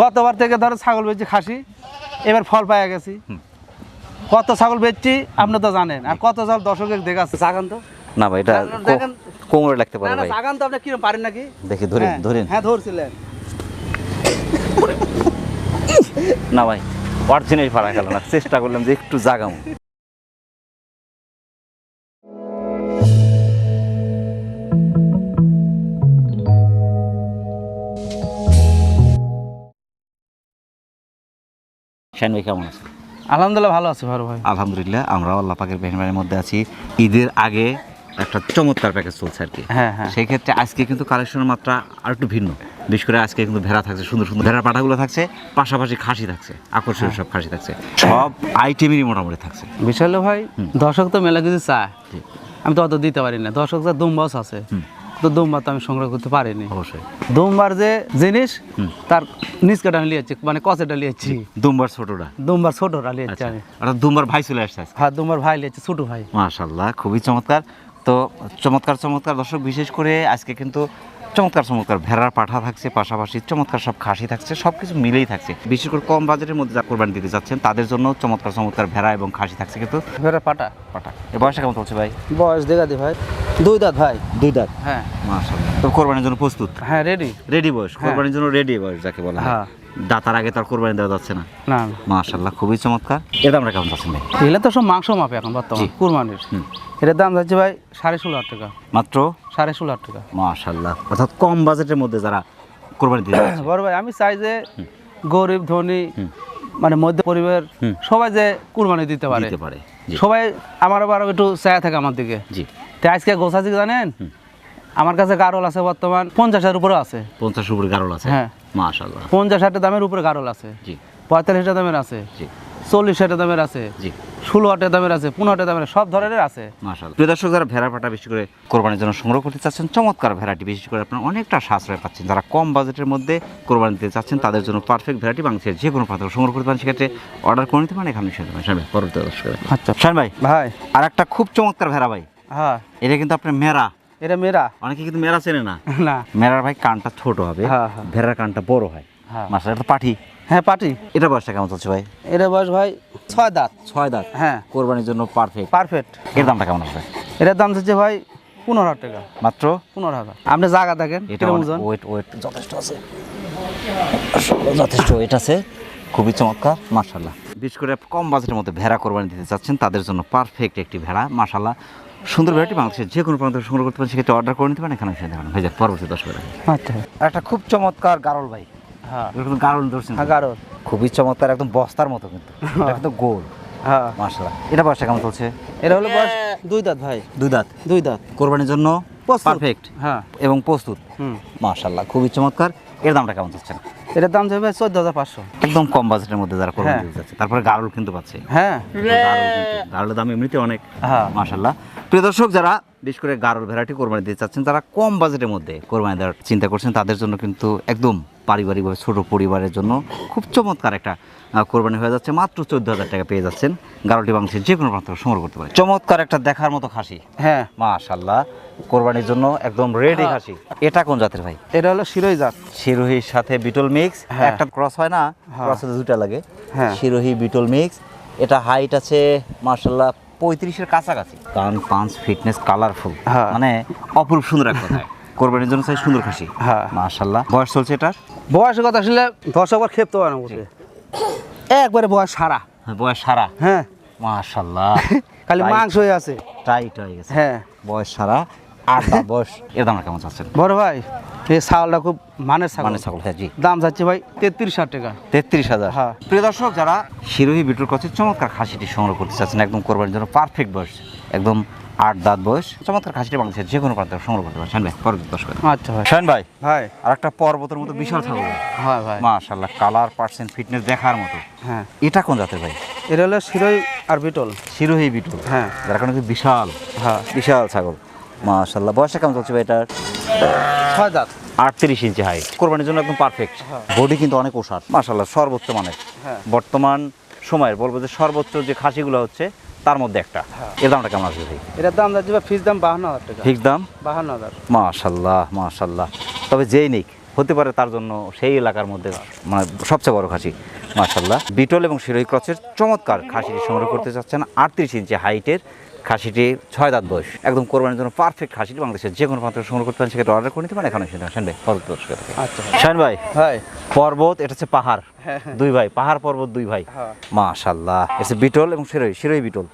গতবার থেকে ধরো ছাগল বেচছি খাসি এবার ফল পাইয়া গেছি। কত ছাগল বেচছি আপনি তো জানেন আর কত ছাগল দর্শকের দেখাচ্ছে। ছাগান তো। না ভাই এটা কোমরে লাগতে পারে না ভাই। ছাগান তো আপনি কিরম পারেন নাকি? দেখি ধরে হ্যাঁ, ধরেন। হ্যাঁ ধরছিলেন। না ভাই অরিজিনাল পারা গেল না চেষ্টা করলাম যে একটু জাগাম। শাইন ভাই কেমন আছে? আলহামদুলিল্লাহ ভালো আছে ভালো ভাই। আলহামদুলিল্লাহ আমরাও আল্লাহ পাকের মেহরবানির মধ্যে আছি। ঈদের আগে একটা চমৎকার প্যাকেজ চলছে আর কি। হ্যাঁ হ্যাঁ। সেই ক্ষেত্রে আজকে কিন্তু কালেকশনের মাত্রা আর একটু ভিন্ন। বিশেষ করে আজকে কিন্তু ভেড়া থাকছে সুন্দর সুন্দর ভেড়ার পাঠাগুলো থাকছে পাশাপাশি খাসি থাকছে আকর্ষণীয় সব খাসি থাকছে। সব আইটেমেরই মোটামুটি থাকছে। বিশাল ভাই দর্শক তো মেলা কিছু চায়। আমি তো অত দিতে পারি না। দর্শক যা দুম্বাস আছে। তো দোমবার তো আমি সংগ্রহ করতে পারিনি। অবশ্যই। দোমবার যে জিনিস তার নিচ কাটা লিয়েছি মানে কচেটা লিয়েছি। দোমবার ছোটটা। দোমবার ছোটটা লিয়েছি আচ্ছা। আমি। অর্থাৎ দুম্বার ভাই চলে আসছে। হ্যাঁ দোমবার ভাই লিয়েছি ছোট ভাই। মাশাল্লাহ খুবই চমৎকার। তো চমৎকার চমৎকার। দর্শক বিশেষ করে আজকে কিন্তু চমৎকার চমৎকার। ভেড়ার পাঠা থাকছে পাশাপাশি চমৎকার সব খাসি থাকছে সব কিছু মিলেই থাকছে। বিশেষ করে কম বাজেটের মধ্যে যা কোরবানি দিতে যাচ্ছেন তাদের জন্য চমৎকার চমৎকার ভেড়া এবং খাসি থাকছে। কিন্তু ভেড়া পাটা পাঠা। এ বয়সটা কেমন চলছে ভাই? বয়স দেখা দি ভাই। দুই দাঁত ভাই। দুই দাঁত? হ্যাঁ। মাশাআল্লাহ। তো কোরবানির জন্য প্রস্তুত? হ্যাঁ রেডি রেডি বয়স। কোরবানির জন্য রেডি বয়স যাকে বলা হয়। হ্যাঁ। দাতার আগে তার কোরবানি দেওয়া যাচ্ছে না। না। মাশাল্লাহ খুবই চমৎকার। এর দামটা কেমন চাচ্ছেন ভাই? এগুলো তো সব মাংস মাপে এখন বর্তমান। কুরবানির। এটার দাম যাচ্ছে ভাই সাড়ে ষোলো হাজার টাকা। মাত্র? সাড়ে ষোলো হাজার টাকা। মাশাল্লাহ অর্থাৎ কম বাজেটের মধ্যে যারা কোরবানি দিতে বড় ভাই আমি চাই যে গরিব ধনী মানে মধ্য পরিবার। সবাই যে কুরবানি দিতে পারে। দিতে পারে সবাই আমার আবার একটু চায়া থাকে আমার দিকে। জি। তো আজকে গোছাছি জানেন? আমার কাছে গারল আছে বর্তমান পঞ্চাশ হাজার উপরে আছে। পঞ্চাশ উপরে গারল আছে? হ্যাঁ। মাশাল্লাহ পঞ্চাশ হাজার দামের উপরে গারল আছে। জি। পঁয়তাল্লিশ হাজার দামের আছে। জি। চল্লিশ হাজার দামের আছে। জি। ষোলো হাজার দামের আছে পনেরো হাজার দামের সব ধরনের আছে। মাশাল্লাহ প্রিয় দর্শক যারা ভেড়া পাটা বেশি করে কোরবানির জন্য সংগ্রহ করতে চাচ্ছেন চমৎকার ভেড়াটি বিশেষ করে আপনারা অনেকটা সাশ্রয় পাচ্ছেন। যারা কম বাজেটের মধ্যে কোরবানি দিতে চাচ্ছেন তাদের জন্য পারফেক্ট ভেড়াটি বাংলাদেশের যে কোনো প্রান্ত সংগ্রহ করতে পারেন সেক্ষেত্রে অর্ডার করে নিতে পারেন এখানে পারেন শান ভাই পরবর্তী দর্শক আচ্ছা। শান ভাই ভাই। আর একটা খুব চমৎকার ভেড়া ভাই। হ্যাঁ। এটা কিন্তু আপনার মেরা। এটা মেয়েরা? অনেকে কিন্তু মেরা চেনে না। না। মেরার ভাই কানটা ছোট হবে হ্যাঁ, হ্যাঁ। ভেড়ার কানটা বড় হয়। হ্যাঁ। মাসাল এটা পাঠি। হ্যাঁ পাটি এটা বয়সটা কেমন চলছে ভাই? এটা বয়স ভাই ছয় দাঁত। ছয় দাঁত। হ্যাঁ। কোরবানির জন্য পারফেক্ট পারফেক্ট এর দামটা কেমন আসবে এটার দাম হচ্ছে ভাই পনেরো হাজার টাকা। মাত্র? পনেরো হাজার। আপনি জায়গা দেখেন এটা ওয়েট ওয়েট যথেষ্ট আছে। যথেষ্ট ওয়েট আছে। খুবই চমৎকার মার্শাল্লাহ বিশেষ করে কম বাজেটের মধ্যে ভেড়া কোরবানি দিতে চাচ্ছেন তাদের জন্য পারফেক্ট একটি ভেড়া মার্শাল্লাহ সুন্দর ভেড়াটি বাংলাদেশের যে কোনো প্রান্ত সংগ্রহ করতে পারেন সেক্ষেত্রে অর্ডার করে নিতে পারেন এখানে এসে দেখানো। হয়ে যাক পরবর্তী দশ করে আচ্ছা। একটা খুব চমৎকার গারল ভাই। হ্যাঁ। এরকম গারল ধরছেন তো? এগারো খুবই চমৎকার একদম বস্তার মতো কিন্তু। এটা কিন্তু গোল। হ্যাঁ। মার্শাল্লাহ এটা বয়সটা কেমন চলছে? এটা হলো বয়স দুই দাঁত ভাই। দুই দাঁত? দুই দাঁত। কোরবানির জন্য পারফেক্ট হ্যাঁ। এবং প্রস্তুত। হুম। মার্শাল্লাহ খুবই চমৎকার। এর দামটা কেমন চাচ্ছেন? এটার দাম যাবে চোদ্দ হাজার পাঁচশো। একদম কম বাজেটের মধ্যে যারা করে হ্যাঁ। দিতে যাচ্ছে তারপরে গারুল কিন্তু পাচ্ছে। হ্যাঁ। গারুল গারুলের দাম এমনিতে অনেক হ্যাঁ। মাশাল্লাহ প্রিয় দর্শক যারা বিশেষ করে গারুল ভ্যারাইটি কোরবানি দিতে চাচ্ছেন তারা কম বাজেটের মধ্যে কোরবানি দেওয়ার চিন্তা করছেন তাদের জন্য কিন্তু একদম পারিবারিকভাবে ছোট পরিবারের জন্য খুব চমৎকার একটা কোরবানি হয়ে যাচ্ছে। মাত্র চোদ্দ হাজার টাকা পেয়ে যাচ্ছেন গারুলটি বাংলাদেশের যে কোনো প্রান্ত সংগ্রহ করতে পারে চমৎকার একটা দেখার মতো খাসি। হ্যাঁ। মাশাল্লাহ কোরবানির জন্য একদম রেডি হ্যাঁ। খাসি। এটা কোন জাতের ভাই? এটা হলো শিরোই জাত। শিরোহির সাথে বিটল মিক্স। হ্যাঁ। একটা ক্রস হয় না হ্যাঁ। ক্রসে দুটা লাগে। হ্যাঁ। শিরোহি বিটল মিক্স। এটা হাইট আছে মার্শাল্লাহ পঁয়ত্রিশের কাছাকাছি। কারণ পাঁচ ফিটনেস কালারফুল। মানে অপরূপ সুন্দর এক কথায় কোরবানির জন্য চাই সুন্দর খাসি। হ্যাঁ। মার্শাল্লাহ বয়স চলছে এটার? বয়স কথা আসলে দশ একবার খেপতে পারে না একবারে বয়স সারা। হ্যাঁ, বয়স সারা? হ্যাঁ। মার্শাল্লাহ খালি মাংস হয়ে আছে। টাইট হয়ে গেছে। হ্যাঁ। বয়স সারা। আর বয়স এর দাম কেমন চাচ্ছেন? বড় ভাই এই ছাগলটা খুব মানের ছাগল। মানে ছাগল হ্যাঁ জি। দাম যাচ্ছে ভাই তেত্রিশ হাজার টাকা। তেত্রিশ হাজার। হ্যাঁ। প্রিয় দর্শক যারা শিরোহী বিটুর কাছে চমৎকার খাসিটি সংগ্রহ করতে চাচ্ছেন একদম কোরবানির জন্য পারফেক্ট বয়স। একদম আট দাঁত বয়স। চমৎকার খাসিটি বাংলাদেশের যে কোনো প্রান্ত সংগ্রহ করতে পারেন। ভাই পরবর্তী দর্শক আচ্ছা ভাই। শান ভাই ভাই আর একটা পর্বতের মতো বিশাল ছাগল হ্যাঁ ভাই। মাশাল্লাহ কালার পার্সেন্ট ফিটনেস দেখার মতো। হ্যাঁ। এটা কোন জাতের ভাই? এটা হলো শিরোই আর বিটল। শিরোহী বিটুল। হ্যাঁ। যারা কোনো বিশাল। হ্যাঁ। বিশাল ছাগল। মাশাল্লাহ বয়সটা কেমন চলছে ভাই এটার? ছয় দাঁত। আটত্রিশ ইঞ্চি হাইট কোরবানির জন্য একদম পারফেক্ট বডি কিন্তু অনেক ওষার। মাশাল্লাহ সর্বোচ্চ মানের। হ্যাঁ। বর্তমান সময়ের বলব যে সর্বোচ্চ যে খাসিগুলো হচ্ছে তার মধ্যে একটা। এর দামটা কেমন আসবে ভাই? এটার দাম যাচ্ছে ফিস দাম বাহান্ন হাজার টাকা। ফিক্স দাম? বাহান্ন হাজার। মাশাল্লাহ মাশাল্লাহ। তবে যেই নিক হতে পারে তার জন্য সেই এলাকার মধ্যে মানে সবচেয়ে বড় খাসি। মাশাল্লাহ। বিটল এবং শিরোহী ক্রসের চমৎকার খাসিটি সংগ্রহ করতে চাচ্ছেন আটত্রিশ ইঞ্চি হাইটের খাসিটি ছয় দাঁত বয়স। একদম কোরবানির জন্য পারফেক্ট খাসিটি বাংলাদেশের যে কোনো প্রান্ত সংগ্রহ করতে পারেন সেক্ষেত্রে অর্ডার করে নিতে পারেন। এখানে সেটা শান ভাই পর্বত দর্শক আচ্ছা। শান ভাই ভাই। পর্বত এটা হচ্ছে পাহাড়। হ্যাঁ, হ্যাঁ। দুই ভাই পাহাড় পর্বত দুই ভাই। হ্যাঁ। মাশাল্লাহ। এসে বিটল এবং শিরোহী শিরোহী বিটল।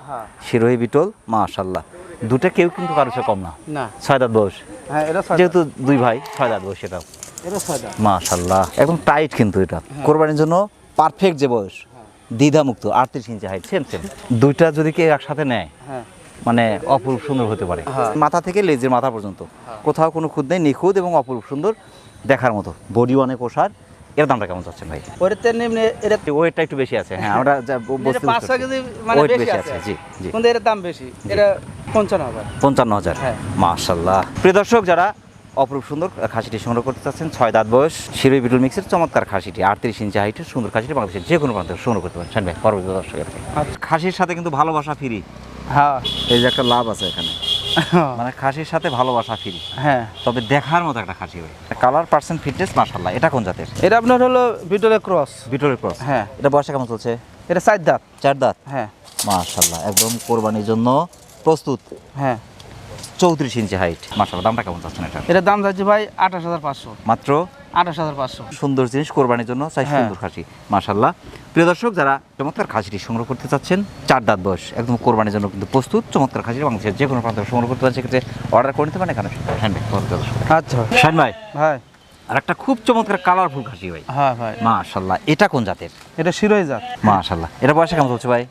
শিরোহী বিটল মাশাল্লাহ। দুটা কেউ কিন্তু কারও কম না। ছয় দাঁত বয়স। এটা। যেহেতু দুই ভাই ছয় দাঁত বয়স এটা দাঁত। মাশাল্লাহ। একদম টাইট কিন্তু এটা। কোরবানির জন্য পারফেক্ট যে বয়স। দ্বিধামুক্ত আটত্রিশ ইঞ্চি হাইট সেম সেম দুইটা যদি কেউ একসাথে নেয় মানে অপরূপ সুন্দর হতে পারে। হ্যাঁ। মাথা থেকে লেজের মাথা পর্যন্ত। কোথাও কোনো খুদ নেই নিখুঁত এবং অপরূপ সুন্দর দেখার মতো। বডি অনেক ওষার এর দামটা কেমন চাচ্ছেন ভাই? ওয়েটটা একটু বেশি আছে হ্যাঁ আমরা যা ব- এটা বুঝতে পাঁচ ছয় কেজি মানে বেশি আছে। জি জি। কিন্তু এর দাম বেশি। এটা পঞ্চান্ন হাজার। পঞ্চান্ন হাজার। হ্যাঁ। মার্শাল্লাহ প্রিয় দর্শক যারা অপরূপ সুন্দর খাসিটি সংগ্রহ করতে চাচ্ছেন ছয় দাঁত বয়স শিরোই বিটুল মিক্সের চমৎকার খাসিটি আটত্রিশ ইঞ্চি হাইটের সুন্দর খাসিটি বাংলাদেশের যে কোনো প্রান্তে সংগ্রহ করতে পারেন। ভাই পরবর্তী দর্শকের আচ্ছা। খাসির সাথে কিন্তু ভালোবাসা ফিরি। হ্যাঁ। এই যে একটা লাভ আছে এখানে। মানে খাসির সাথে ভালোবাসা ফিরি হ্যাঁ। তবে দেখার মতো একটা খাসি ভাই কালার পার্সেন্ট ফিটনেস মার্শাল্লাহ এটা কোন জাতের? এটা আপনার হলো ভিতরে ক্রস বিটলের ক্রস হ্যাঁ। এটা বয়সে কেমন চলছে? এটা চার দাঁত। চার দাঁত? হ্যাঁ। মার্শাল্লাহ একদম কোরবানির জন্য প্রস্তুত। হ্যাঁ। চৌত্রিশ ইঞ্চি হাইট মার্শাল্লাহ দামটা কেমন চাচ্ছেন এটা? এটার দাম যাচ্ছে ভাই আঠাশ হাজার পাঁচশো। মাত্র আঠাশ হাজার পাঁচশো। সুন্দর জিনিস কোরবানির জন্য চাই হ্যাঁ। সুন্দর খাসি মাশাল্লাহ প্রিয় দর্শক যারা চমৎকার খাসিটি সংগ্রহ করতে চাচ্ছেন চার দাঁত বয়স একদম কোরবানির জন্য কিন্তু প্রস্তুত চমৎকার খাসি বাংলাদেশের যে কোনো প্রান্ত সংগ্রহ করতে পারেন সেক্ষেত্রে অর্ডার করে নিতে পারেন এখানে আচ্ছা। শাইন ভাই। ভাই। আর একটা খুব চমৎকার কালারফুল খাসি ভাই। হ্যাঁ ভাই। মাশাল্লাহ এটা কোন জাতের? এটা শিরোই জাত। মাশাল্লাহ এটা বয়সে কেমন চলছে ভাই?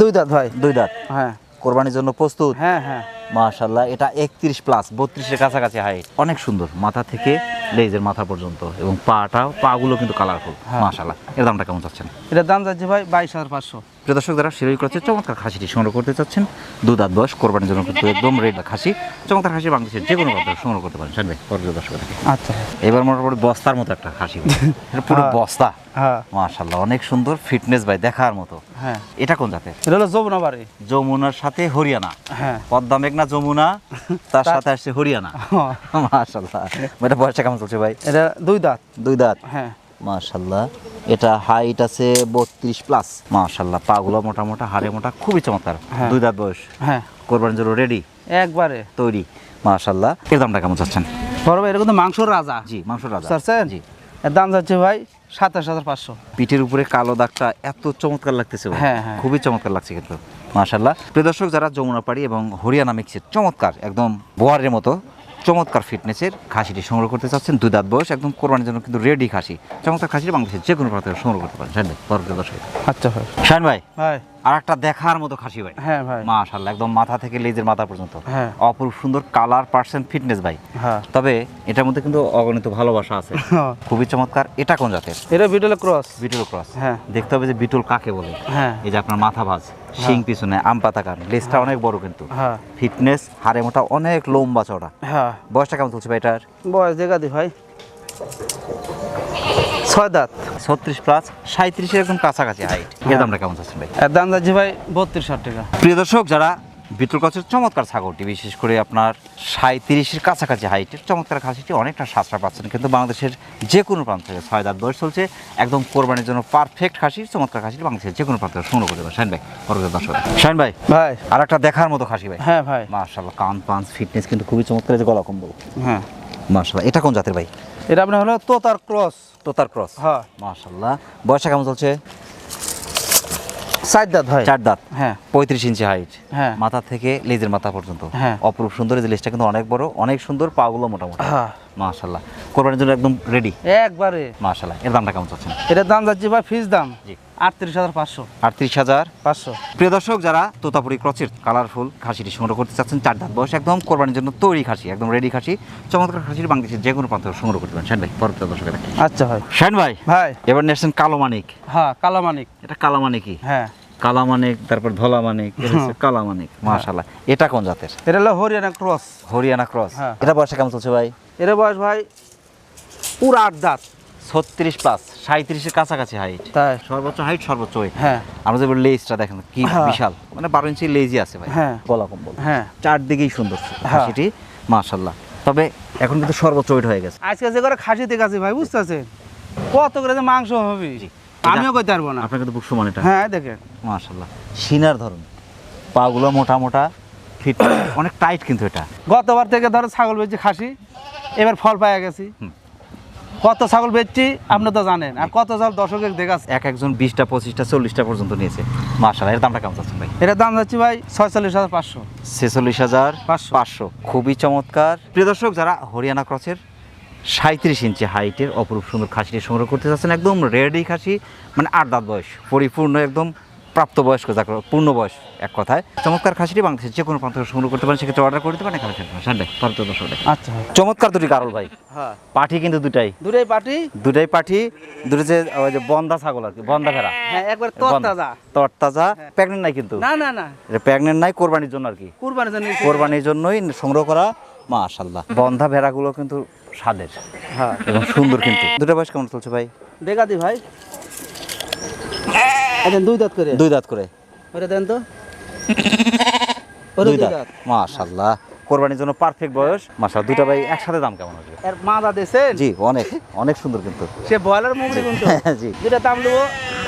দুই দাঁত ভাই। দুই দাঁত। হ্যাঁ। কোরবানির জন্য প্রস্তুত? হ্যাঁ হ্যাঁ। মাশাল্লাহ এটা একত্রিশ প্লাস বত্রিশের কাছাকাছি হাইট অনেক সুন্দর মাথা থেকে লেজের মাথা পর্যন্ত এবং পাটাও পাগুলো কিন্তু কালারফুল হ্যাঁ। মাশাল্লাহ এর দামটা কেমন চাচ্ছেন? এটার দাম যাচ্ছে ভাই বাইশ হাজার পাঁচশো। প্রিয় দর্শক যারা শিরোই করছে চমৎকার খাসিটি সংগ্রহ করতে চাচ্ছেন। দু দাঁত বয়স কোরবানির জন্য কিন্তু একদম রেড খাসি। চমৎকার খাসি বাংলাদেশের যে কোনো প্রান্তে সংগ্রহ করতে পারেন। শুনবে পরবর্তী দর্শক আচ্ছা। এবার মোটামুটি বস্তার মতো একটা খাসি এটা পুরো হ্যাঁ। বস্তা। হ্যাঁ। মাশাল্লাহ অনেক সুন্দর ফিটনেস ভাই দেখার মতো। হ্যাঁ। এটা কোন জাতের? এটা হলো যমুনা বাড়ি। যমুনার সাথে হরিয়ানা। হ্যাঁ। পদ্মা মেঘনা যমুনা তার সাথে আসছে হরিয়ানা। হ্যাঁ। মাশাল্লাহ এটা বয়সটা কেমন চলছে ভাই? এটা দুই দাঁত। দুই দাঁত। হ্যাঁ। মাশাল্লাহ এটা হাইট আছে বত্রিশ প্লাস মাশাল্লাহ পাগুলো মোটা মোটা হাড়ে মোটা খুবই চমৎকার। হ্যাঁ। দুই দাঁত বয়স। হ্যাঁ। কোরবানির জন্য রেডি একবারে। তৈরি। মাশাল্লাহ এর দামটা কেমন চাচ্ছেন? বড় ভাই এটা কিন্তু মাংসর রাজা। জি মাংস রাজা। চাচ্ছেন? জি। এর দাম যাচ্ছে ভাই সাতাশ হাজার পাঁচশো। পিঠের উপরে কালো দাগটা এত চমৎকার লাগতেছে হ্যাঁ, হ্যাঁ। খুবই চমৎকার লাগছে কিন্তু। মাশাল্লাহ প্রিয় দর্শক যারা যমুনাপাড়ি এবং হরিয়ানা মিক্সের চমৎকার একদম বোয়ারের মতো চমৎকার ফিটনেসের খাসিটি সংগ্রহ করতে চাচ্ছেন। দুই দাঁত বয়স একদম কোরবানির জন্য কিন্তু রেডি খাসি। চমৎকার খাসিটি বাংলাদেশের যে কোনো প্রান্তে সংগ্রহ করতে পারেন। শাহিন ভাই দর্শক। আচ্ছা ভাই। শাহিন ভাই ভাই। আর একটা দেখার মতো খাসি ভাই। হ্যাঁ ভাই। মাশাল্লাহ একদম মাথা থেকে লেজের মাথা পর্যন্ত। হ্যাঁ। অপরূপ সুন্দর কালার পার্সেন্ট ফিটনেস ভাই। হ্যাঁ। তবে এটার মধ্যে কিন্তু অগণিত ভালোবাসা আছে। খুবই চমৎকার। এটা কোন জাতের? এটা বিটলে ক্রস বিটল ক্রস হ্যাঁ। দেখতে হবে যে বিটল কাকে বলে। হ্যাঁ। এই যে আপনার মাথা ভাজ শিং পিছনে আম পাতা কান লেজটা অনেক বড় কিন্তু। হ্যাঁ। ফিটনেস হাড়ে মোটা অনেক লম্বা চড়া হ্যাঁ। বয়সটা কেমন চলছে ভাই এটার? বয়স দেখা দি ভাই। ছয় দাঁত। ছত্রিশ প্লাস সাঁত্রিশের একদম কাছাকাছি হাইট এর হ্যাঁ। দামটা কেমন চাচ্ছেন ভাই? এর দাম যাচ্ছে ভাই বত্রিশ হাজার টাকা। প্রিয় দর্শক যারা বিটল কচের চমৎকার ছাগলটি বিশেষ করে আপনার সাঁত্রিশের কাছাকাছি হাইটের চমৎকার খাসিটি অনেকটা সাশ্রয় পাচ্ছেন। কিন্তু বাংলাদেশের যে কোনো প্রান্ত থেকে ছয় দাঁত বয়স চলছে। একদম কোরবানির জন্য পারফেক্ট খাসি চমৎকার খাসি বাংলাদেশের যে কোনো প্রান্ত থেকে সংগ্রহ করতে পারেন শাইন ভাই পরবর্তী দর্শক। শাইন ভাই ভাই। আর একটা দেখার মতো খাসি ভাই। হ্যাঁ ভাই। মার্শাল্লাহ কান পাঞ্চ ফিটনেস কিন্তু খুবই চমৎকার যে গলা কম্বল হ্যাঁ। মার্শাল্লাহ এটা কোন জাতের ভাই? এটা আপনার হলো তোতার ক্রস। তোতার ক্রস। হ্যাঁ। মাশাল্লাহ বয়সটা কেমন চলছে? চার দাঁত হয় চার দাঁত। হ্যাঁ। পঁয়ত্রিশ ইঞ্চি হাইট হ্যাঁ। মাথা থেকে লেজের মাথা পর্যন্ত। হ্যাঁ। অপরূপ সুন্দর এই লেজটা কিন্তু অনেক বড় অনেক সুন্দর পাগুলো মোটামুটি। হ্যাঁ। মাশাল্লাহ কোরবানির জন্য একদম রেডি একবারে। মাশাল্লাহ এর দামটা কেমন চাচ্ছেন? এটার দাম যাচ্ছে ভাই ফিস দাম। জি। আটত্রিশ হাজার পাঁচশো। আটত্রিশ হাজার পাঁচশো। প্রিয় দর্শক যারা তোতাপুরি ক্রচের কালারফুল খাসিটি সংগ্রহ করতে চাচ্ছেন চার দাঁত বয়স একদম কোরবানির জন্য তৈরি খাসি একদম রেডি খাসি চমৎকার খাসির বাংলাদেশের যে কোনো প্রান্ত সংগ্রহ করতে পারেন। ভাই পরবর্তী দর্শকের আচ্ছা ভাই। শাইন ভাই ভাই। এবার নিয়েছেন কালো মানিক হ্যাঁ কালামানিক। এটা কালা মানিকই হ্যাঁ। কালা মানিক তারপর ধলা মানিক এটা কালা মানিক মাশাল্লাহ এটা কোন জাতের? এটা হলো হরিয়ানা ক্রস। হরিয়ানা ক্রস। হ্যাঁ। এটা বয়সে কেমন চলছে ভাই? এর বয়স ভাই পুরো আট দাঁত। ছত্রিশ প্লাস সাঁত্রিশের কাছাকাছি হাইট তাই? সর্বোচ্চ হাইট সর্বোচ্চ ওয়েট হ্যাঁ। আমরা যে লেজটা দেখেন কি হ্যাঁ। বিশাল। মানে বারো ইঞ্চি লেজই আছে ভাই। হ্যাঁ। গলা কম্বল। হ্যাঁ। চারদিকেই সুন্দর হ্যাঁ। সেটি মাশাল্লাহ তবে এখন কিন্তু সর্বোচ্চ ওয়েট হয়ে গেছে। আজকে যে করে খাসি দেখাচ্ছি ভাই বুঝতেছেন? কত করে যে মাংস হবে? আমিও কইতে পারব না। আপনার কিন্তু বুক সমান এটা। হ্যাঁ দেখেন। মাশাল্লাহ সিনার ধরুন। পাগুলো মোটা মোটা ফিট অনেক টাইট কিন্তু এটা। গতবার থেকে ধরো ছাগল বেচছি খাসি এবার ফল পাইয়া গেছি। হুম। কত ছাগল বেচছি আপনি তো জানেন। আর কত ছাগল দর্শকের দেখাচ্ছে? এক একজন বিশটা পঁচিশটা চল্লিশটা পর্যন্ত নিয়েছে। মাশাল্লাহ এর দামটা কেমন চাচ্ছেন ভাই? এটার দাম যাচ্ছে ভাই ছয়চল্লিশ হাজার পাঁচশো। ছেচল্লিশ হাজার পাঁচশো। পাঁচশো। খুবই চমৎকার। প্রিয় দর্শক যারা হরিয়ানা ক্রসের সাঁত্রিশ ইঞ্চি হাইটের অপরূপ সুন্দর খাসিটি সংগ্রহ করতে চাচ্ছেন একদম রেডি খাসি মানে আট দাঁত বয়স পরিপূর্ণ একদম প্রাপ্তবয়স্ক যাকে বলে, পূর্ণ বয়স এক কথায়। চমৎকার খাসিটি বাংলাদেশের যে কোনো প্রান্ত থেকে সংগ্রহ করতে পারেন সেক্ষেত্রে অর্ডার করতে পারেন এখানে সানডে পারতো আচ্ছা চমৎকার দুটি গারল ভাই। হ্যাঁ। পাঠি কিন্তু দুটাই। দুটোই পাটি দুটাই পাঠি দুটো যে ওই যে বন্দা ছাগল আর কি বন্দা ভেড়া। হ্যাঁ একবার তরতাজা। তরতাজা হ্যাঁ। প্রেগনেন্ট নাই কিন্তু। না না না। এটা প্রেগনেন্ট নাই কোরবানির জন্য আর কি। কুরবানি জন্য। কোরবানির জন্যই সংগ্রহ করা মাশাল্লাহ বন্ধা ভেড়াগুলো কিন্তু স্বাদের। হ্যাঁ। এবং সুন্দর কিন্তু। দুটো বয়স কেমন চলছে ভাই? দেখা দি ভাই। আচ্ছা দুই দাঁত করে। দুই দাঁত করে। ওটা দেন তো। দুই দাঁত। মাশাআল্লাহ। কোরবানির জন্য পারফেক্ট বয়স। মাশাল্লাহ দুইটা ভাই একসাথে দাম কেমন আসবে এর মাদা দিয়েছেন? জি অনেক অনেক সুন্দর কিন্তু। সে বয়লার মুগরি কিন্তু। জি। দুইটা দাম দেবো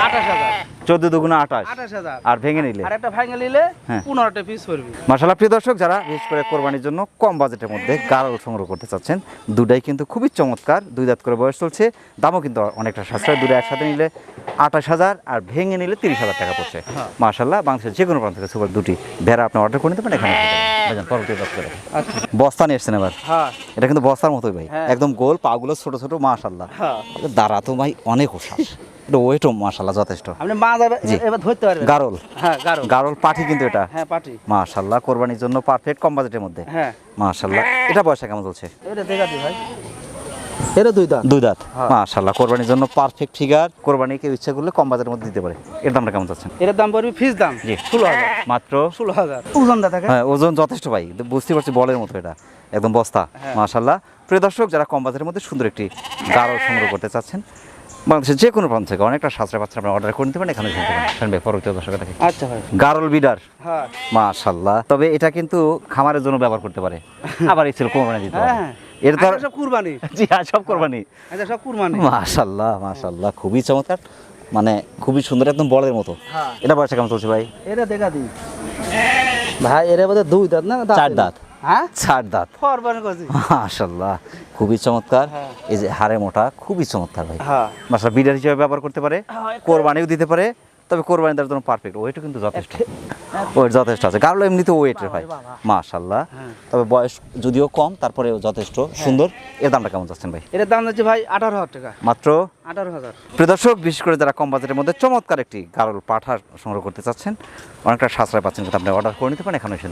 আঠাশ হাজার। চোদ্দ দুগুণা আঠাশ। আঠাশ হাজার। আর ভেঙে নিলে? আর একটা ভাঙে নিলে হ্যাঁ। পনেরোটা পিস পড়বি মার্শাল্লাহ প্রিয় দর্শক যারা বিশেষ করে কোরবানির জন্য কম বাজেটের মধ্যে গারল সংগ্রহ করতে চাচ্ছেন দুটাই কিন্তু খুবই চমৎকার দুই দাঁত করে বয়স চলছে দামও কিন্তু অনেকটা সাশ্রয় দুটো একসাথে নিলে আঠাশ হাজার আর ভেঙে নিলে তিরিশ হাজার টাকা পড়ছে। হ্যাঁ। মার্শাল্লাহ বাংলাদেশের যে কোনো প্রান্ত থেকে সুপার দুটি ভেড়া আপনি অর্ডার করে নিতে পারেন এখানে পরবর্তী আচ্ছা। বস্তা নিয়ে এসছেন এবার। হ্যাঁ। এটা কিন্তু বস্তার মতোই ভাই। একদম গোল পাগুলো ছোট ছোট মাশাল্লাহ হ্যাঁ। দাঁড়া তো ভাই অনেক ওষাস এটা ওয়েটও মাশাল্লাহ যথেষ্ট। আপনি জি। এবার ধরতে পারবেন। গারল। হ্যাঁ গারো গারল পাঠি কিন্তু এটা। হ্যাঁ পাটি মাশাল্লাহ কোরবানির জন্য পারফেক্ট কম বাজেটের মধ্যে। হ্যাঁ। মাশাল্লাহ এটা পয়সা কেমন চলছে? এটা দেখা দি ভাই। এটা দুই দাঁত। দুই দাঁত। হ্যাঁ। মাশাল্লাহ কোরবানির জন্য পারফেক্ট ফিগার কোরবানি কেউ ইচ্ছা করলে কম বাজারের মধ্যে দিতে পারে। এর দামটা কেমন চাচ্ছেন? এটার দাম পড়বে ফিস দাম। জি। ষোলো হাজার। মাত্র? ষোলো হাজার। ওজন দা থাকে হ্যাঁ ওজন যথেষ্ট ভাই। বুঝতে পারছি বলের মতো এটা। একদম বস্তা। হ্যাঁ। মাশাল্লাহ প্রিয় দর্শক যারা কম বাজারের মধ্যে সুন্দর একটি গারল সংগ্রহ করতে চাচ্ছেন বাংলাদেশের যে কোনো প্রান্ত থেকে অনেকটা সাশ্রয় পাত্র আপনি অর্ডার করে নিতে পারেন এখানে শুনতে পারেন। শুনবে পরবর্তী দর্শক দেখে আচ্ছা ভাই। গারল বিডার। হ্যাঁ। মাশাল্লাহ। তবে এটা কিন্তু খামারের জন্য ব্যবহার করতে পারে। আবার এই ছিল কোরবানি দিতে পারে হ্যাঁ। এটা তো সব কুরবানি। জি হ্যাঁ সব কোরবানি। আচ্ছা সব কুরবানি। মাশাল্লাহ মাশাল্লাহ। খুবই চমৎকার। মানে খুবই সুন্দর একদম বলের মতো। এটা বয়সটা কেমন চলছে ভাই? এটা দেখা দি ভাই এর বোধহয় দুই দাঁত না? চার দাঁত। হ্যাঁ? ছাড় দাঁত। মাশাল্লাহ খুবই চমৎকার। হ্যাঁ। এই যে হাড়ে মোটা খুবই চমৎকার ভাই। হ্যাঁ। বিডার হিসেবে ব্যবহার করতে পারে হ্যাঁ, কোরবানিও দিতে পারে। তবে কোরবানি দেওয়ার জন্য পারফেক্ট ওয়েটও কিন্তু যথেষ্ট। ওয়েট যথেষ্ট আছে। গাড়লো এমনিতে ওয়েটের ভাই বাবা। মাশাল্লাহ হ্যাঁ। তবে বয়স যদিও কম তারপরেও যথেষ্ট। সুন্দর। এর দামটা কেমন চাচ্ছেন ভাই? এটার দাম যাচ্ছে ভাই আঠারো হাজার টাকা। মাত্র? আঠারো হাজার। প্রিয় দর্শক বিশেষ করে যারা কম বাজেটের মধ্যে চমৎকার একটি গারল পাঠার সংগ্রহ করতে চাচ্ছেন অনেকটা সাশ্রয় পাচ্ছেন কিন্তু আপনি অর্ডার করে নিতে পারেন এখানে এসে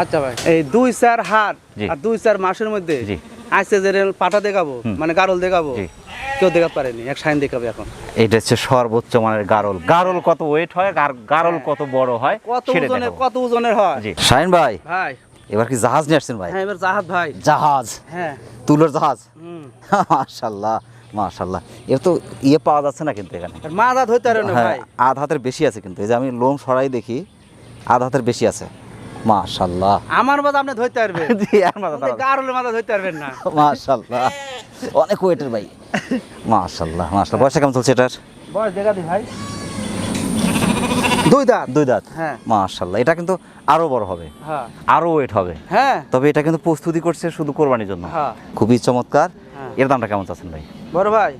আচ্ছা ভাই এই দুই চার হাট আর দুই চার মাসের মধ্যে। আজকে যে রেল পাঠা দেখাবো মানে গারল দেখাবো। কেউ দেখাতে পারেনি এক সাইন দেখাবে এখন। এটা হচ্ছে সর্বোচ্চ মানের গারল। গারল কত ওয়েট হয় আর গারল কত বড় হয় কত ওজনের কত ওজনের হয়? জি। শাহিন ভাই ভাই। এবার কি জাহাজ নিয়ে আসছেন ভাই? হ্যাঁ এবার জাহাজ ভাই। জাহাজ? হ্যাঁ। তুলোর জাহাজ? হুম। মাশাল্লাহ মাশাল্লাহ এর তো ইয়ে পাওয়া যাচ্ছে না কিন্তু এখানে। আর মাজা ধরতে পারে না হ্যাঁ ভাই। আধ হাতের বেশি আছে কিন্তু। এই যে আমি লোম সরাই দেখি আধ হাতের বেশি আছে। মাশাল্লাহ আমার মাথা আপনি ধরতে পারবেন। জি, আর মাথা। গারলের মাথা ধরতে পারবেন না। মাশাল্লাহ অনেক ওয়েটের ভাই। মাশাল্লাহ মাশাল্লাহ বয়সটা কেমন চলছে এটার? বয়স দেখা দি ভাই। দুই দাঁত? দুই দাঁত। হ্যাঁ। মাশাল্লাহ এটা কিন্তু আরও বড় হবে। হ্যাঁ। আরও ওয়েট হবে। হ্যাঁ। তবে এটা কিন্তু প্রস্তুতি করছে শুধু কোরবানির জন্য। হ্যাঁ। খুবই চমৎকার। হ্যাঁ। এর দামটা কেমন চাচ্ছেন ভাই? বড় ভাই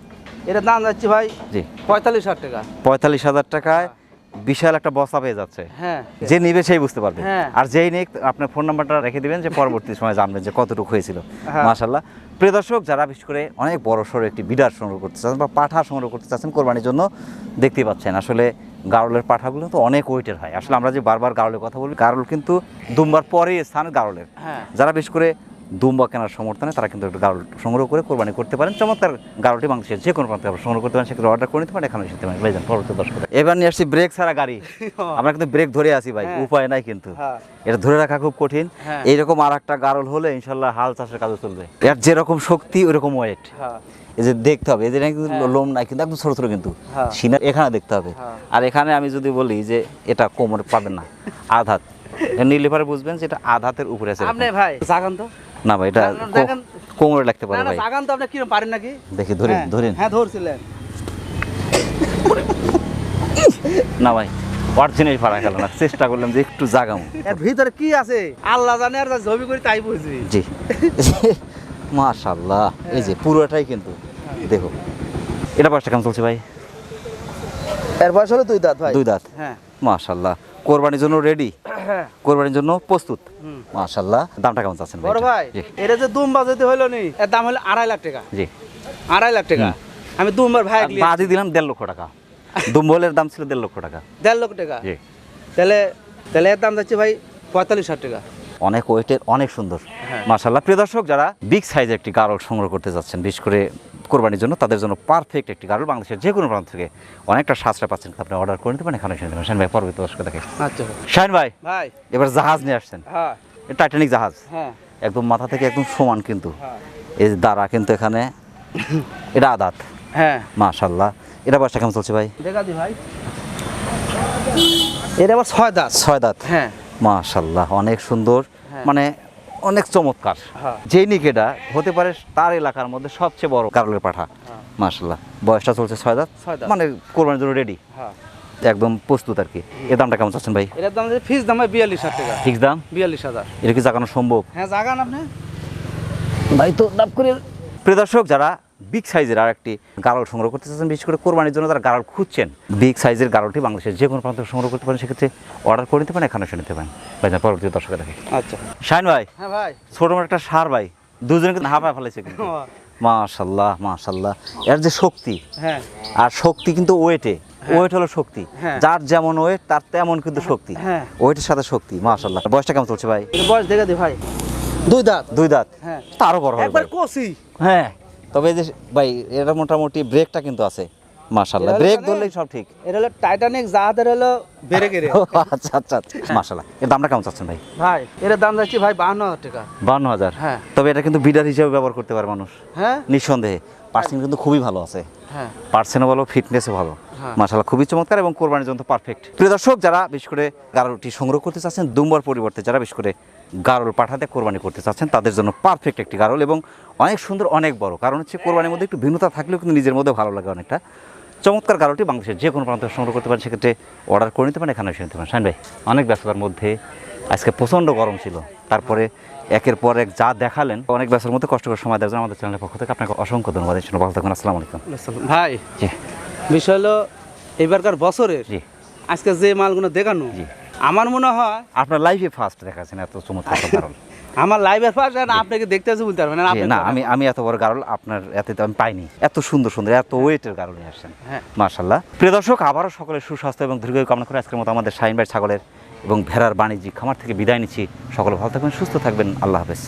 এটার দাম যাচ্ছে ভাই জি। পঁয়তাল্লিশ হাজার টাকা। পঁয়তাল্লিশ হাজার টাকায় বিশাল একটা বসা পেয়ে যাচ্ছে। হ্যাঁ। যে নিবে সেই বুঝতে পারবে। হ্যাঁ। আর যেই নিক আপনার ফোন নাম্বারটা রেখে দিবেন যে পরবর্তী সময় জানবেন যে কতটুকু হয়েছিল। হ্যাঁ। মাশাল্লাহ প্রিয় দর্শক যারা বিশেষ করে অনেক বড় সড়ো একটি বিডার সংগ্রহ করতে চাচ্ছেন বা পাঠা সংগ্রহ করতে চাচ্ছেন কোরবানির জন্য দেখতে পাচ্ছেন। আসলে গারলের পাঠাগুলো তো অনেক ওয়েটের হয়। আসলে আমরা যে বারবার গারলের কথা বলি গারল কিন্তু দুমবার পরে স্থান গারলের। হ্যাঁ। যারা বিশেষ করে দুম্বা কেনার সমর্থনে তারা কিন্তু একটা গারল সংগ্রহ করে কোরবানি করতে পারেন। চমৎকার গারলটি বাংলাদেশের যে কোনো প্রান্তে সংগ্রহ করতে পারেন সেক্ষেত্রে অর্ডার করে নিতে পারেন। এখানে শিখতে পারেন ভাইজান পরবর্তী দর্শক এবার নিয়ে আসছি ব্রেক ছাড়া গাড়ি। আমরা কিন্তু ব্রেক ধরে আছি ভাই হ্যাঁ। উপায় নাই কিন্তু। হ্যাঁ। এটা ধরে রাখা খুব কঠিন। হ্যাঁ। এইরকম আর একটা গারল হলে ইনশাল্লাহ হাল চাষের কাজও চলবে। এর যেরকম শক্তি ওইরকম ওয়েট এই যে দেখতে হবে এদের কিন্তু। লোম নাই কিন্তু একদম ছোট ছোট কিন্তু। হ্যাঁ। সিনা এখানে দেখতে হবে। আর এখানে আমি যদি বলি যে এটা কোমরে পাবেন না আধাত নিলে পরে বুঝবেন যে এটা আধাতের উপরে আছে আপনি ভাই জাগান তো। না ভাই এটা কোমরে লাগতে পারে ভাই। জাগান তো আপনি কিরম পারেন নাকি? দেখি ধরেন হ্যাঁ, ধরেন। হ্যাঁ ধরছিলেন। না ভাই অরিজিনাল পারা গেল না চেষ্টা করলাম যে একটু জাগাম। এর ভিতরে কি আছে? আল্লাহ জানে আর যা ছবি করি তাই বুঝবি জি। মাশাল্লাহ এই যে পুরোটাই কিন্তু দেখো। এটা পাঁচটা কেমন চলছে ভাই? এর বয়স হলো দুই দাঁত ভাই। দুই দাঁত। হ্যাঁ। মাশাল্লাহ কোরবানির জন্য রেডি হ্যাঁ। কোরবানির জন্য প্রস্তুত। মাশাল্লাহ দামটা কেমন চাচ্ছেন বড় ভাই এটা যে দুম্বা যদি হইল নি এর দাম হলো আড়াই লাখ টাকা। জি। আড়াই লাখ টাকা। আমি দুম্বার ভাই বাদই দিলাম দেড় লক্ষ টাকা। দুম্বলের দাম ছিল দেড় লক্ষ টাকা। দেড় লক্ষ টাকা। জি। তাহলে তাহলে এর দাম যাচ্ছে ভাই পঁয়তাল্লিশ হাজার টাকা। অনেক ওয়েটের অনেক সুন্দর। হ্যাঁ। মাশাল্লাহ প্রিয় দর্শক যারা বিগ সাইজের একটি গারল সংগ্রহ করতে যাচ্ছেন বিশেষ করে কোরবানির জন্য তাদের জন্য পারফেক্ট একটি গারল বাংলাদেশের যে কোনো প্রান্ত থেকে অনেকটা সাশ্রয় পাচ্ছেন। আপনি অর্ডার করে নিতে পারেন এখানে এসে নিতে পারেন ভাই পরবর্তী দর্শক দেখে আচ্ছা শাহিন ভাই ভাই। এবার জাহাজ নিয়ে আসছেন। হ্যাঁ। টাইটানিক জাহাজ। হ্যাঁ। একদম মাথা থেকে একদম সমান কিন্তু। হ্যাঁ। এই দ্বারা কিন্তু এখানে। এটা আদাত। হ্যাঁ। মাশাল্লাহ এটা বয়সটা কেমন চলছে ভাই? দেখা দি ভাই। এটা আবার ছয় দাঁত। ছয় দাঁত। হ্যাঁ। মাশাল্লাহ অনেক সুন্দর। হ্যাঁ। মানে অনেক চমৎকার। হ্যাঁ। যেই নিকেটা হতে পারে তার এলাকার মধ্যে সবচেয়ে বড় কারলের পাঠা। মাসাল্লাহ বয়সটা চলছে ছয় দাঁত। মানে কোরবানির জন্য রেডি হ্যাঁ। একদম প্রস্তুত আর কি। এর দামটা কেমন চাচ্ছেন ভাই? এর দাম ফিক্স ফিস দাম ভাই বিয়াল্লিশ হাজার টাকা। ফিক্স দাম? বিয়াল্লিশ হাজার। এটা কি জাগানো সম্ভব? হ্যাঁ জাগান আপনি। ভাই তো দাম করে প্রিয় দর্শক যারা বিগ সাইজের আর একটি গারল সংগ্রহ করতে চাচ্ছেন বিশেষ করে কোরবানির জন্য তারা গারল খুঁজছেন। বিগ সাইজের গারলটি বাংলাদেশের যে কোনো প্রান্ত সংগ্রহ করতে পারেন সেক্ষেত্রে অর্ডার করে নিতে পারেন এখানে এসে নিতে পারেন। ভাই যান, পরবর্তী দর্শকে দেখে। আচ্ছা। শাইন ভাই হ্যাঁ ভাই। ছোট মোটো একটা সার ভাই দুজনে কিন্তু হাঁপায় ফেলেছে কিন্তু। মাশাল্লাহ মাশাল্লাহ। এর যে শক্তি হ্যাঁ। আর শক্তি কিন্তু ওয়েটে ওয়েট হলো শক্তি। হ্যাঁ। যার যেমন ওয়েট তার তেমন কিন্তু শক্তি। হ্যাঁ। ওয়েটের সাথে শক্তি মাশাল্লাহ। বয়সটা কেমন চলছে ভাই? বয়স দেখে দি ভাই। দুই দাঁত। দুই দাঁত। হ্যাঁ। তারও বড় হবে একবার। কষি। হ্যাঁ। তবে যে ভাই এটা মোটামুটি ব্রেকটা কিন্তু আছে মাশাল্লাহ ব্রেক মানে- ধরলেই সব ঠিক। এটা হলো টাইটানিক জাহাজের হলো গেড়ে। আচ্ছা আচ্ছা আচ্ছা। মাশাল্লাহ এর দামটা কেমন চাচ্ছেন ভাই? ভাই এর দাম যাচ্ছে ভাই বাহান্ন হাজার টাকা। বান্ন হাজার? হ্যাঁ। তবে এটা কিন্তু বিডার হিসেবে ব্যবহার করতে পারে মানুষ। হ্যাঁ? নিঃসন্দেহে। পার্সেন্ট কিন্তু খুবই ভালো আছে। হ্যাঁ। পার্সেনও ভালো ফিটনেসও ভালো। হ্যাঁ। মাশাল্লাহ খুবই চমৎকার এবং কোরবানির জন্য পারফেক্ট প্রিয় দর্শক যারা বিশেষ করে গারলটি সংগ্রহ করতে চাচ্ছেন দুম্বার পরিবর্তে যারা বিশেষ করে গারল পাঠাতে কোরবানি করতে চাচ্ছেন তাদের জন্য পারফেক্ট একটি গারল এবং অনেক সুন্দর অনেক বড়। কারণ হচ্ছে কোরবানির মধ্যে একটু ভিন্নতা থাকলেও কিন্তু নিজের মধ্যে ভালো লাগে অনেকটা। চমৎকার গারলটি বাংলাদেশের যে কোনো প্রান্ত সংগ্রহ করতে পারেন সেক্ষেত্রে অর্ডার করে নিতে পারেন এখানে এসে নিতে পারেন। শাইন ভাই অনেক ব্যস্ততার মধ্যে আজকে প্রচণ্ড গরম ছিল। তারপরে একের পর এক যা দেখালেন অনেক ব্যস্তের মধ্যে কষ্টকর সময় দেওয়ার জন্য আমাদের চ্যানেলের পক্ষ থেকে আপনাকে অসংখ্য ধন্যবাদ। এই জন্য ভালো থাকুন আসসালামু আলাইকুম। ভাই বিষয় হলো এবারকার বছরের আজকে যে মালগুলো দেখানো জি। আমার মনে হয় আপনার লাইফে ফার্স্ট দেখাচ্ছেন এত চমৎকার কারণ গারল। আমার লাইভে ফার্স্ট আর আপনাকে দেখতে আছে বলতে পারবেন না আমি আমি এত বড় গারল আপনার এতে তো আমি পাইনি। এত সুন্দর সুন্দর এত ওয়েটের গারল নিয়ে আসছেন। হ্যাঁ। মার্শাল্লাহ প্রিয় দর্শক আবারও সকলের সুস্বাস্থ্য এবং দীর্ঘ কামনা করে আজকের মতো আমাদের শাহিনবাই ছাগলের এবং ভেড়ার বাণিজ্যিক খামার থেকে বিদায় নিচ্ছি। সকলে ভালো থাকবেন সুস্থ থাকবেন। আল্লাহ হাফেজ।